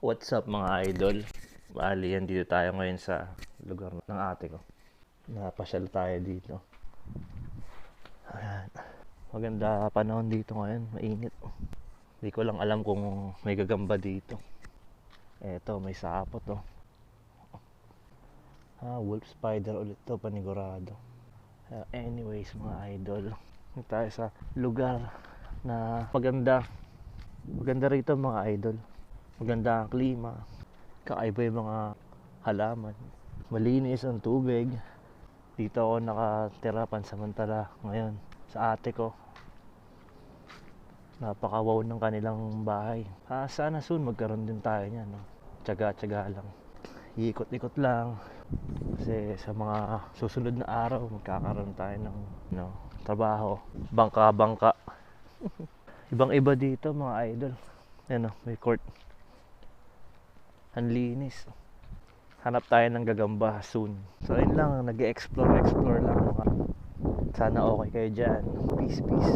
What's up mga idol? Bali yan dito tayo ngayon sa lugar ng ate ko. Napasyal tayo dito. Ayan. Maganda panahon dito ngayon, mainit. Hindi ko lang alam kung may gagamba dito. Eto, may sapot oh. Ah, wolf spider ulit to, panigurado. Ah, anyways mga idol, tayo sa lugar na maganda. Maganda rito mga idol. Maganda ang klima. Kakaiba yung mga halaman. Malinis ang tubig. Dito ako nakatira pansamantala ngayon sa ate ko. Napaka-wow ng kanilang bahay. Ah, sana soon magkaroon din tayo niyan. No? Tsaga-tsaga lang. Ikot-ikot lang. Kasi sa mga susunod na araw, magkakaroon tayo ng no, trabaho. Bangka-bangka. Ibang-iba dito mga idol. Yan o, may court. Ang linis. Hanap tayo ng gagamba soon. So ayun lang, nag-explore, explore lang. Sana okay kayo dyan. Peace, peace.